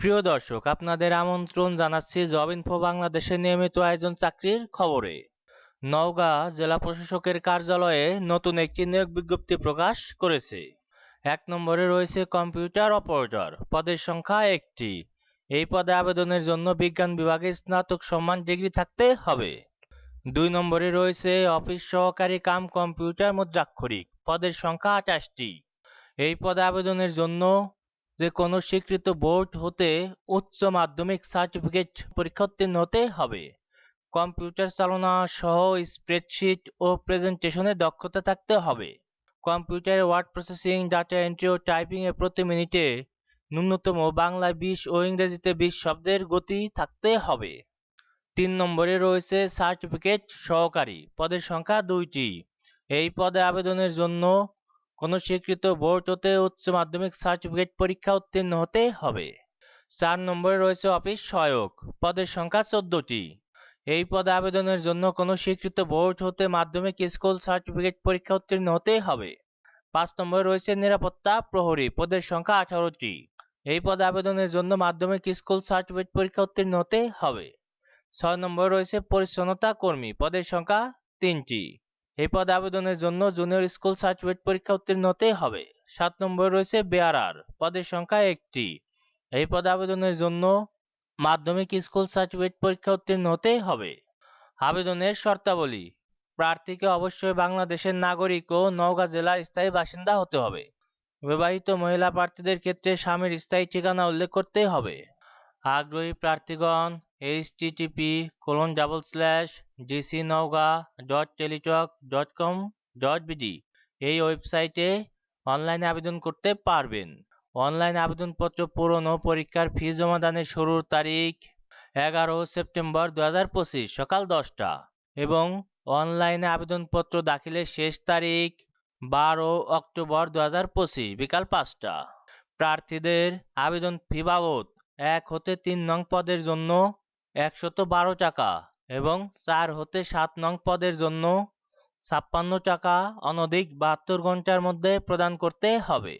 প্রিয় দর্শক, আপনাদের আমন্ত্রণ জানাচ্ছি জব ইনফো বাংলাদেশের নিয়মিত আয়োজন চাকরির খবরে। নওগাঁ জেলা প্রশাসকের কার্যালয়ে নতুন একটি নিয়োগ বিজ্ঞপ্তি প্রকাশ করেছে। এক নম্বরে রয়েছে কম্পিউটার অপারেটর, পদের সংখ্যা একটি। এই পদে আবেদনের জন্য বিজ্ঞান বিভাগে স্নাতক সম্মান ডিগ্রি থাকতে হবে। দুই নম্বরে রয়েছে অফিস সহকারী কাম কম্পিউটার মুদ্রাক্ষরিক, পদের সংখ্যা আঠাশটি। এই পদে আবেদনের জন্য যে কোনো স্বীকৃত বোর্ড হতে উচ্চ মাধ্যমিক সার্টিফিকেট পরীক্ষা উত্তীর্ণ হতে হবে। কম্পিউটার চালনা সহ স্প্রেডশিট ও প্রেজেন্টেশনে দক্ষতা থাকতে হবে। কম্পিউটারে ওয়ার্ড প্রসেসিং, ডাটা এন্ট্রি ও টাইপিং এ প্রতি মিনিটে ন্যূনতম বাংলায় বিশ ও ইংরেজিতে বিশ শব্দের গতি থাকতে হবে। তিন নম্বরে রয়েছে সার্টিফিকেট সহকারী। পদের সংখ্যা দুইটি। এই পদে আবেদনের জন্য কোনো স্বীকৃত বোর্ড হতে উচ্চ মাধ্যমিক সার্টিফিকেট পরীক্ষা উত্তীর্ণ হতে হবে। চার নম্বরে রয়েছে অফিস সহায়ক, পদের সংখ্যা চোদ্দটি। এই পদে আবেদনের জন্য কোনো স্বীকৃত বোর্ড হতে মাধ্যমিক স্কুল সার্টিফিকেট পরীক্ষা উত্তীর্ণ হতে হবে। পাঁচ নম্বরে রয়েছে নিরাপত্তা প্রহরী, পদের সংখ্যা আঠারোটি। এই পদে আবেদনের জন্য মাধ্যমিক স্কুল সার্টিফিকেট পরীক্ষা উত্তীর্ণ হতে হবে। ছয় নম্বরে রয়েছে পরিচ্ছন্নতা কর্মী, পদের সংখ্যা তিনটি। এই পদে আবেদনের জন্য জুনিয়র স্কুল সার্টিফিকেট পরীক্ষা উত্তীর্ণ হতে হবে। সাত নম্বরে রয়েছে বেয়ারার পদের সংখ্যা একটি। এই পদে আবেদনের জন্য মাধ্যমিক স্কুল সার্টিফিকেট পরীক্ষা উত্তীর্ণ হতে হবে। আবেদনের শর্তাবলী, প্রার্থীকে অবশ্যই বাংলাদেশের নাগরিক ও নওগাঁ জেলার স্থায়ী বাসিন্দা হতে হবে। বিবাহিত মহিলা প্রার্থীদের ক্ষেত্রে স্বামীর স্থায়ী ঠিকানা উল্লেখ করতে হবে। আগ্রহী প্রার্থীগণ HTTP colon double slash DC Naogaon dot Teletalk dot com dot BD এই ওয়েবসাইটে অনলাইনে আবেদন করতে পারবেন। অনলাইন আবেদনপত্র পূরণ ও পরীক্ষার ফি জমাদানের শুরুর তারিখ এগারো সেপ্টেম্বর দু হাজার পঁচিশ সকাল দশটা এবং অনলাইনে আবেদনপত্র দাখিলের শেষ তারিখ বারো অক্টোবর দু হাজার পঁচিশ বিকাল পাঁচটা। প্রার্থীদের আবেদন ফি বাবদ এক হতে তিন নং পদের জন্য একশত বারো টাকা এবং চার হতে সাত নং পদের জন্য ছাপ্পান্ন টাকা অনধিক বাহাত্তর ঘণ্টার মধ্যে প্রদান করতে হবে।